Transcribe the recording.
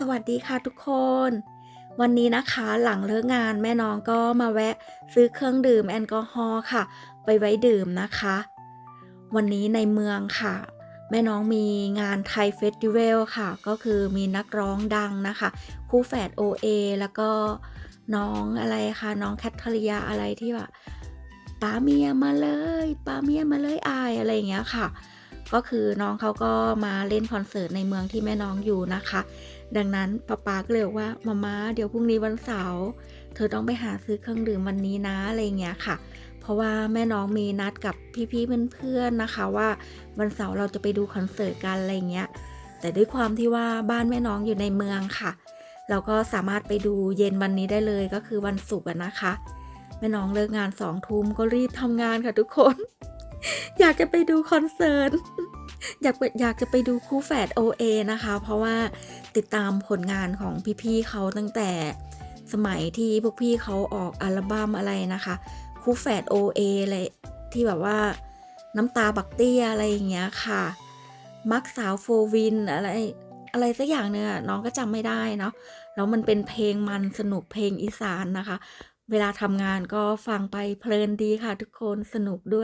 สวัสดีค่ะทุกคน วันนี้นะคะหลังเลิกงานแม่น้องก็มาแวะซื้อเครื่องดื่มแอลกอฮอล์ค่ะ ไปไว้ดื่มนะคะ วันนี้ในเมืองค่ะ แม่น้องมีงานไทยเฟสติวัลค่ะ ก็คือมีนักร้องดังนะคะ คู่แฝด OA แล้วก็น้องอะไรคะน้องแคทเธอรียาอะไรที่ว่าปาเมียมาเลยปาเมียมาเลยอายอะไรอย่างเงี้ยค่ะ ก็คือน้องเขาก็มาเล่นคอนเสิร์ตในเมืองที่แม่น้องอยู่นะคะ ดังนั้นป๊าป๊าก็เลยบอกว่ามาม่าเดี๋ยวพรุ่งนี้วันเสาร์เธอต้องไปหาซื้อเครื่องดื่มวันนี้นะอะไรเงี้ยค่ะ เพราะว่าแม่น้องมีนัดกับพี่ๆเพื่อนๆนะคะว่าวันเสาร์เราจะไปดูคอนเสิร์ตกันอะไรเงี้ย แต่ด้วยความที่ว่าบ้านแม่น้องอยู่ในเมืองค่ะ เราก็สามารถไปดูเย็นวันนี้ได้เลยก็คือวันศุกร์นะคะ แม่น้องเลิกงานสองทุ่มก็รีบทำงานค่ะทุกคน อยากจะไปดูคอนเสิร์ตอยากอยากจะไปดูคู่แฝด OA นะคะ เพราะว่าติดตามผลงานของพี่ๆเขาตั้งแต่สมัยที่พวกพี่เขาออกอัลบั้มอะไรนะคะ คู่แฝด OA อะไรที่แบบว่าน้ำตาบักเตี้ยอะไรอย่างเงี้ยค่ะ มักสาวโฟวินอะไรอะไรสักอย่างเนี่ยน้องก็จำไม่ได้เนาะแล้วมันเป็นเพลงมันสนุกเพลงอีสานนะคะ เวลาทำงานก็ฟังไปเพลินดีค่ะทุกคนสนุกด้วย